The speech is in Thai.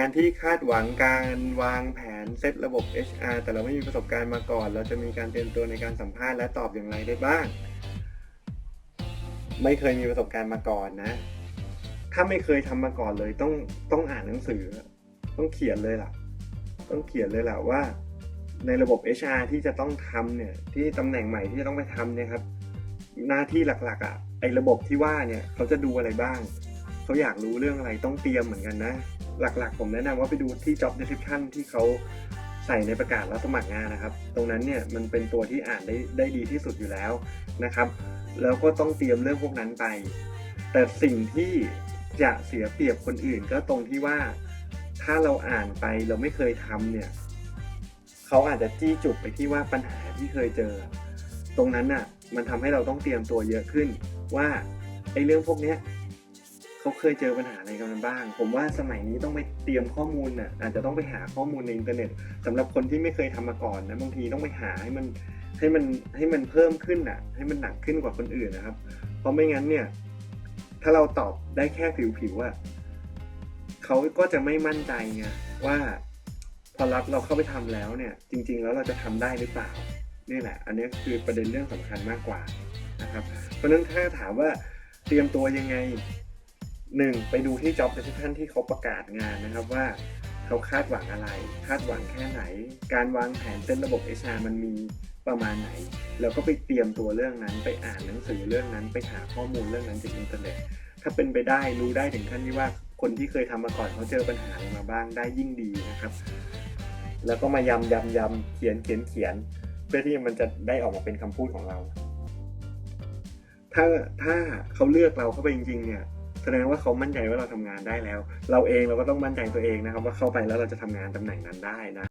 การที่คาดหวังการวางแผนเซตระบบ HR แต่เราไม่มีประสบการณ์มาก่อน เราจะมีการเตรียมตัวในการสัมภาษณ์และตอบอย่างไรได้บ้าง ไม่เคยมีประสบการณ์มาก่อนนะ ถ้าไม่เคยทำมาก่อนเลยต้องต้องอ่านหนังสือ ต้องเขียนเลยล่ะ ต้องเขียนเลยล่ะว่า ในระบบ HR ที่จะต้องทำเนี่ยที่ตำแหน่งใหม่ที่จะต้องไปทำเนี่ยครับ หน้าที่หลักๆอะ่ะไอ้ระบบที่ว่าเนี่ยเขาจะดูอะไรบ้าง เขาอยากรู้เรื่องอะไรต้องเตรียมเหมือนกันนะ หลักๆ ผมแนะนำว่าไปดูที่ job description ที่เขาใส่ในประกาศรับสมัครงานนะครับ ตรงนั้นเนี่ยมันเป็นตัวที่อ่านได้ได้ดีที่สุดอยู่แล้วนะครับ แล้วก็ต้องเตรียมเรื่องพวกนั้นไป แต่สิ่งที่จะเสียเปรียบคนอื่นก็ตรงที่ว่าถ้าเราอ่านไปเราไม่เคยทำเนี่ยเขาอาจจะจี้จุดไปที่ว่าปัญหาที่เคยเจอ ตรงนั้นน่ะมันทำให้เราต้องเตรียมตัวเยอะขึ้นว่าไอ้เรื่องพวกเนี้ย เขาเคยเจอปัญหาอะไรกันบ้าง ผมว่าสมัยนี้ต้องไปเตรียมข้อมูลน่ะอาจจะต้องไปหาข้อมูลในอินเทอร์เน็ตสำหรับคนที่ไม่เคยทำมาก่อนนะบางทีต้องไปหาให้มันให้มันให้มันเพิ่มขึ้นน่ะ ให้มันหนักขึ้นกว่าคนอื่นนะครับ เพราะไม่งั้นเนี่ย ถ้าเราตอบได้แค่ผิวๆอะเขาก็จะไม่มั่นใจไงว่าพอรับเราเข้าไปทำแล้วเนี่ย จริง ๆ แล้วเราจะทำได้หรือเปล่านี่แหละ อันนี้คือประเด็นเรื่องสำคัญมากกว่านะครับ เพราะนั้นถ้าถามว่าเตรียมตัวยังไง หนึ่งไปดูที่ job description ที่เขาประกาศงานนะครับว่าเขาคาดหวังอะไร คาดหวังแค่ไหน การวางแผนเส้นระบบ HR มันมีประมาณไหน แล้วก็ไปเตรียมตัวเรื่องนั้น ไปอ่านหนังสือเรื่องนั้น ไปหาข้อมูลเรื่องนั้นจากอินเทอร์เน็ต ถ้าเป็นไปได้รู้ได้ถึงขั้นที่ว่าคนที่เคยทำมาก่อนเขาเจอปัญหาอะไรมาบ้างได้ยิ่งดีนะครับ แล้วก็มายำยำยำเขียนเขียนเขียน เพื่อที่มันจะได้ออกมาเป็นคำพูดของเรา ถ้าถ้าเขาเลือกเราเข้าไปจริงๆเนี่ย แสดงว่าเขามั่นใจว่าเราทำงานได้แล้ว เราเองเราก็ต้องมั่นใจตัวเองนะครับว่าเข้าไปแล้วเราจะทำงานตำแหน่งนั้นได้นะ